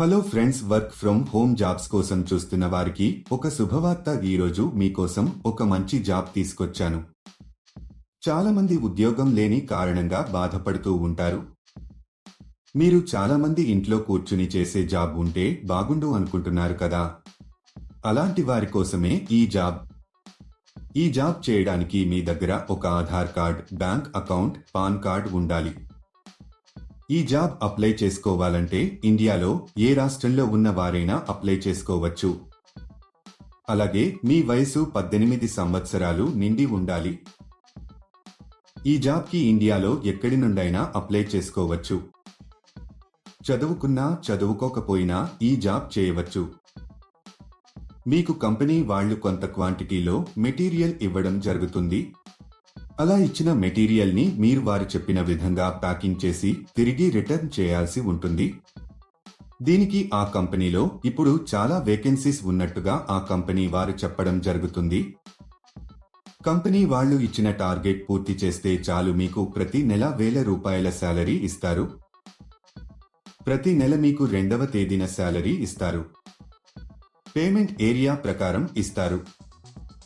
Hello friends work from home jobs కోసం చూస్తున్న వారికి ఒక శుభవార్త ఈరోజు మీకోసం ఒక మంచి జాబ్ తీసుకొచ్చాను. చాలా మంది ఉద్యోగం లేని కారణంగా బాధపడుతూ ఉంటారు. మీరు చాలా మంది ఇంట్లో కూర్చుని చేసే జాబ్ ఉంటే బాగుండు అనుకుంటున్నారు కదా? అలాంటి వారి కోసమే ఈ జాబ్. ఈ జాబ్ చేయడానికి మీ దగ్గర ఒక Aadhaar card bank account PAN card ఉండాలి. ఈ జాబ్ అప్లై చేసుకోవాలంటే ఇండియాలో ఏ రాష్ట్రంలో ఉన్న వారైనా అప్లై చేసుకోవచ్చు. అలాగే మీ వయసు పద్దెనిమిది సంవత్సరాలు నిండి ఉండాలి. ఈ జాబ్కి ఇండియాలో ఎక్కడి నుండైనా అప్లై చేసుకోవచ్చు. చదువుకున్నా చదువుకోకపోయినా ఈ జాబ్ చేయవచ్చు. మీకు కంపెనీ వాళ్ళు కొంత క్వాంటిటీలో మెటీరియల్ ఇవ్వడం జరుగుతుంది. అలా ఇచ్చిన మెటీరియల్ని మీరు వారు చెప్పిన విధంగా ప్యాకింగ్ చేసి తిరిగి రిటర్న్ చేయాల్సి ఉంటుంది. దీనికి ఆ కంపెనీలో ఇప్పుడు చాలా వేకెన్సీస్ ఉన్నట్టుగా ఆ కంపెనీ వారు చెప్పడం జరుగుతుంది. కంపెనీ వాళ్ళు ఇచ్చిన టార్గెట్ పూర్తి చేస్తే చాలు మీకు ప్రతి నెల వేల రూపాయల శాలరీ ఇస్తారు. ప్రతి నెల మీకు రెండవ తేదీన శాలరీ ఇస్తారు. పేమెంట్ ఏరియా ప్రకారం ఇస్తారు.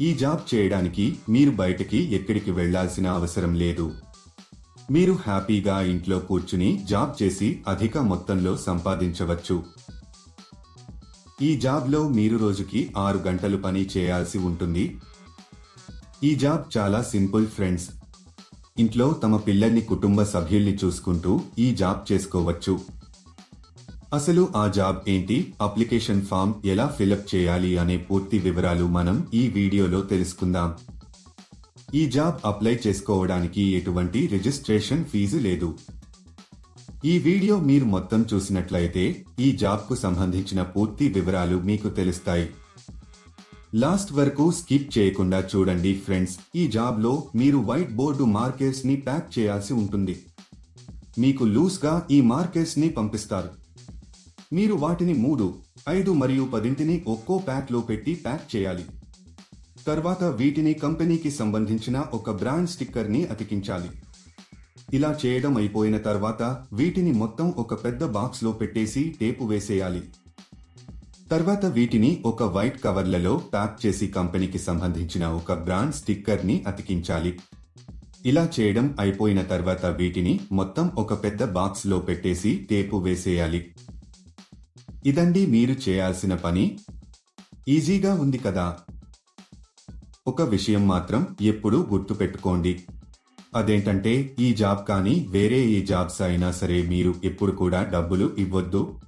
ఈ జాబ్ చేయడానికి మీరు బయటకి ఎక్కడికి వెళ్ళాల్సిన అవసరం లేదు. మీరు హ్యాపీగా ఇంట్లో కూర్చుని జాబ్ చేసి అధిక మొత్తంలో సంపాదించవచ్చు. ఈ జాబ్లో మీరు రోజుకి ఆరు గంటలు పని చేయాల్సి ఉంటుంది. ఈ జాబ్ చాలా సింపుల్ ఫ్రెండ్స్. ఇంట్లో తమ పిల్లల్ని కుటుంబ సభ్యుల్ని చూసుకుంటూ ఈ జాబ్ చేసుకోవచ్చు. అసలు ఆ జాబ్ ఏంటి? అప్లికేషన్ ఫామ్ ఎలా ఫిలప్ చేయాలి అనే పూర్తి వివరాలు మనం ఈ వీడియోలో తెలుసుకుందాం. ఈ జాబ్ అప్లై చేసుకోవడానికి ఎటువంటి రిజిస్ట్రేషన్ ఫీజు లేదు. ఈ వీడియో మీరు మొత్తం చూసినట్లయితే ఈ జాబ్కు సంబంధించిన పూర్తి వివరాలు మీకు తెలుస్తాయి. లాస్ట్ వరకు స్కిప్ చేయకుండా చూడండి ఫ్రెండ్స్. ఈ జాబ్లో మీరు వైట్ బోర్డు మార్కెట్స్ని ప్యాక్ చేయాల్సి ఉంటుంది. మీకు లూస్గా ఈ మార్కెట్స్ని పంపిస్తారు. మీరు వాటిని మూడు ఐదు మరియు పదింటిని ఒక్కో ప్యాక్లో పెట్టి ప్యాక్ చేయాలి. తర్వాత వీటిని కంపెనీకి సంబంధించిన ఒక బ్రాండ్ స్టిక్కర్ని అతికించాలి. ఇలా చేయడం అయిపోయిన తర్వాత వీటిని మొత్తం ఒక పెద్ద బాక్స్లో పెట్టేసి టేపు వేసేయాలి. తర్వాత వీటిని ఒక వైట్ కవర్లలో ప్యాక్ చేసి కంపెనీకి సంబంధించిన ఒక బ్రాండ్ స్టిక్కర్ని అతికించాలి. ఇలా చేయడం అయిపోయిన తర్వాత వీటిని మొత్తం ఒక పెద్ద బాక్స్లో పెట్టేసి టేపు వేసేయాలి. ఇదండి మీరు చేయాల్సిన పని. ఈజీగా ఉంది కదా. ఒక విషయం మాత్రం ఎప్పుడూ గుర్తుపెట్టుకోండి. అదేంటంటే ఈ జాబ్ కానీ వేరే ఏ జాబ్స్ అయినా సరే మీరు ఎప్పుడు కూడా డబ్బులు ఇవ్వద్దు.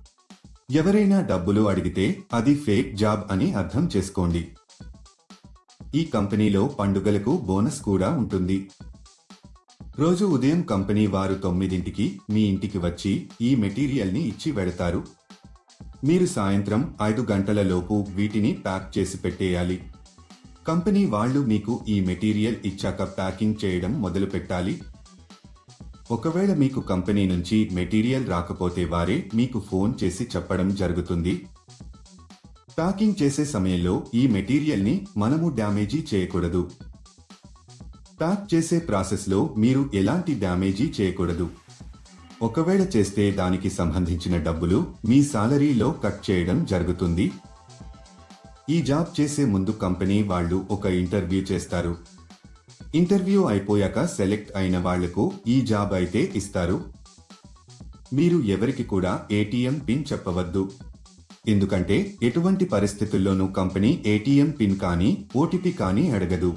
ఎవరైనా డబ్బులు అడిగితే అది ఫేక్ జాబ్ అని అర్థం చేసుకోండి. ఈ కంపెనీలో పండుగలకు బోనస్ కూడా ఉంటుంది. రోజు ఉదయం కంపెనీ వారు తొమ్మిదింటికి మీ ఇంటికి వచ్చి ఈ మెటీరియల్ని ఇచ్చి వెడతారు మీరు సాయంత్రం ఐదు గంటలలోపు వీటిని ప్యాక్ చేసి పెట్టేయాలి. కంపెనీ వాళ్ళు మీకు ఈ మెటీరియల్ ఇచ్చాక ప్యాకింగ్ చేయడం మొదలు పెట్టాలి ఒకవేళ మీకు కంపెనీ నుంచి మెటీరియల్ రాకపోతే వారే మీకు ఫోన్ చేసి చెప్పడం జరుగుతుంది. ప్యాకింగ్ చేసే సమయంలో ఈ మెటీరియల్ని మనము డ్యామేజీ చేయకూడదు. ప్యాక్ చేసే ప్రాసెస్లో మీరు ఎలాంటి డ్యామేజీ చేయకూడదు. ఒకవేళ చేస్తే దానికి సంబంధించిన డబ్బులు మీ సాలరీలో కట్ చేయడం జరుగుతుంది. ఈ జాబ్ చేసే ముందు కంపెనీ వాళ్ళు ఒక ఇంటర్వ్యూ చేస్తారు. ఇంటర్వ్యూ అయిపోయాక సెలెక్ట్ అయిన వాళ్ళకు ఈ జాబ్ అయితే ఇస్తారు. మీరు ఎవరికి కూడా ఏటీఎం పిన్ చెప్పవద్దు. ఎందుకంటే ఎటువంటి పరిస్థితుల్లోనూ కంపెనీ ఏటీఎం పిన్ కానీ ఓటీపీ కానీ అడగదు.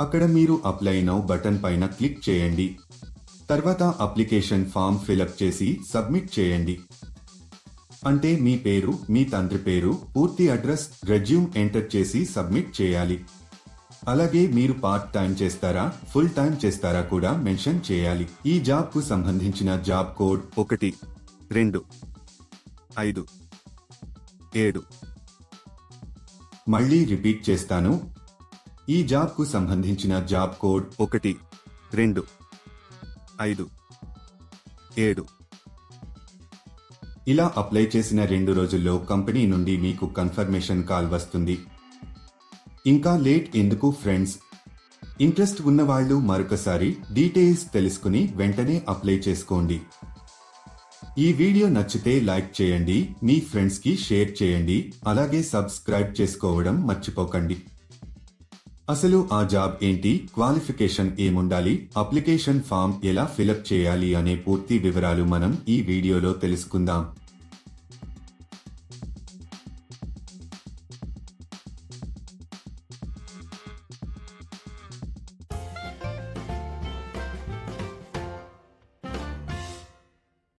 అక్కడ మీరు అప్లై నౌ బటన్ పైన క్లిక్ చేయండి. తర్వాత అప్లికేషన్ ఫామ్ ఫిలప్ చేసి సబ్మిట్ చేయండి. అంటే మీ పేరు మీ తండ్రి పేరు పూర్తి అడ్రస్ రెజ్యూమ్ ఎంటర్ చేసి సబ్మిట్ చేయాలి. అలాగే మీరు పార్ట్ టైం చేస్తారా ఫుల్ టైం చేస్తారా కూడా మెన్షన్ చేయాలి. ఈ జాబ్కు సంబంధించిన జాబ్ కోడ్ ఒకటి రెండు ఐదు ఏడు. మళ్ళీ రిపీట్ చేస్తాను. ఈ జాబ్కు సంబంధించిన జాబ్ కోడ్ ఒకటి రెండు ఐదు ఏడు. ఇలా అప్లై చేసిన రెండు రోజుల్లో కంపెనీ నుండి మీకు కన్ఫర్మేషన్ కాల్ వస్తుంది. ఇంకా లేట్ ఎందుకు ఫ్రెండ్స్? ఇంట్రెస్ట్ ఉన్నవాళ్ళు మరొకసారి డీటెయిల్స్ తెలుసుకుని వెంటనే అప్లై చేసుకోండి. ఈ వీడియో నచ్చితే లైక్ చేయండి మీ ఫ్రెండ్స్కి షేర్ చేయండి అలాగే సబ్స్క్రైబ్ చేసుకోవడం మర్చిపోకండి. అసలు ఆ జాబ్ ఏంటి? క్వాలిఫికేషన్ ఏముండాలి? అప్లికేషన్ ఫామ్ ఎలా ఫిలప్ చేయాలి? అనే పూర్తి వివరాలు మనం ఈ వీడియోలో తెలుసుకుందాం.